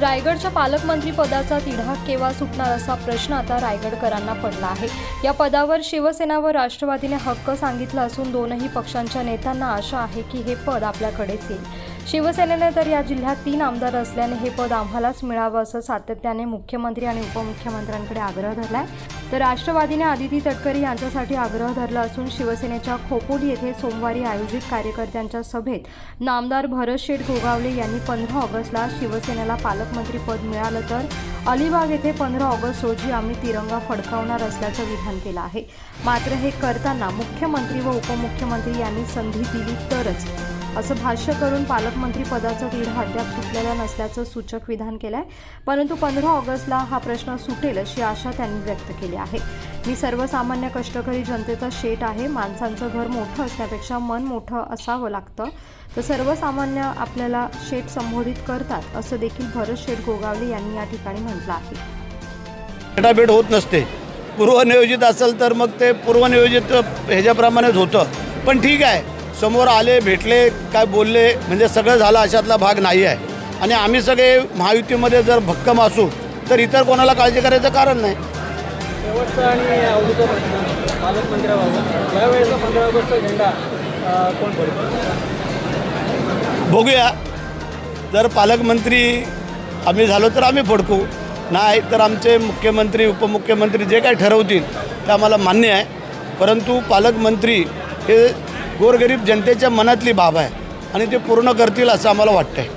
रायगडच्या पालकमंत्री पदाचा तिढा केव्हा सुटणार असा प्रश्न आता रायगडकरांना पडला आहे. या पदावर शिवसेना व राष्ट्रवादीने हक्क सांगितला असून दोनही पक्षांच्या नेत्यांना आशा आहे की हे पद आपल्याकडेच येईल. शिवसेनेने तर या जिल्ह्यात तीन आमदार असल्याने हे पद आम्हालाच मिळावं असं सातत्याने मुख्यमंत्री आणि उपमुख्यमंत्र्यांकडे आग्रह धरला आहे तर राष्ट्रवादीने आदिती तटकरे यांच्यासाठी आग्रह धरला असून शिवसेनेच्या खोपोली येथे सोमवारी आयोजित कार्यकर्त्यांच्या सभेत नामदार भरत शेठ गोगावले यांनी पंधरा ऑगस्टला शिवसेनेला पालकमंत्रीपद मिळालं तर अलिबाग येथे पंधरा ऑगस्ट रोजी आम्ही तिरंगा फडकावणार असल्याचं विधान केलं आहे. मात्र हे करताना मुख्यमंत्री व उपमुख्यमंत्री यांनी संधी दिली तरच. असं भाष्य करून पालकमंत्री पदाचा तिढा अद्याप सुटलेलं नसल्याचं सूचक विधान केलं आहे परंतु पंधरा ऑगस्टला हा प्रश्न सुटेल अशी आशा त्यांनी व्यक्त केली आहे. मी सर्वसामान्य कष्टकरी जनतेचा शेट आहे. माणसांचं घर मोठं असण्यापेक्षा मन मोठं असावं लागतं. तर सर्वसामान्य आपल्याला शेट संबोधित करतात असं देखील भरत शेठ गोगावले यांनी या ठिकाणी म्हटलं आहे. भेटाभेट होत नसते. पूर्वनियोजित असेल तर मग ते पूर्वनियोजित ह्याच्याप्रमाणेच होतं. पण ठीक आहे. समोर आले भेटले काय बोलले म्हणजे सगळं झालं अशातला भाग नाही आहे. आणि आम्ही सगळे महायुतीमध्ये जर भक्कम असू तर इतर कोणाला काळजी करायचं कारण नाही. शेवटचा आणि आवडीचा प्रश्न पालकमंत्र्याबाबत यावेळेचा पंधरा ऑगस्टचा झेंडा कोण पडतो बघूया. जर पालकमंत्री आम्ही झालो तर आम्ही फडकू. नाही तर आमचे मुख्यमंत्री उपमुख्यमंत्री जे काही ठरवतील ते आम्हाला मान्य आहे. परंतु पालकमंत्री हे गोरगरीब जनतेच्या मनातली बाब आहे आणि ते पूर्ण करतील असं आम्हाला वाटतं आहे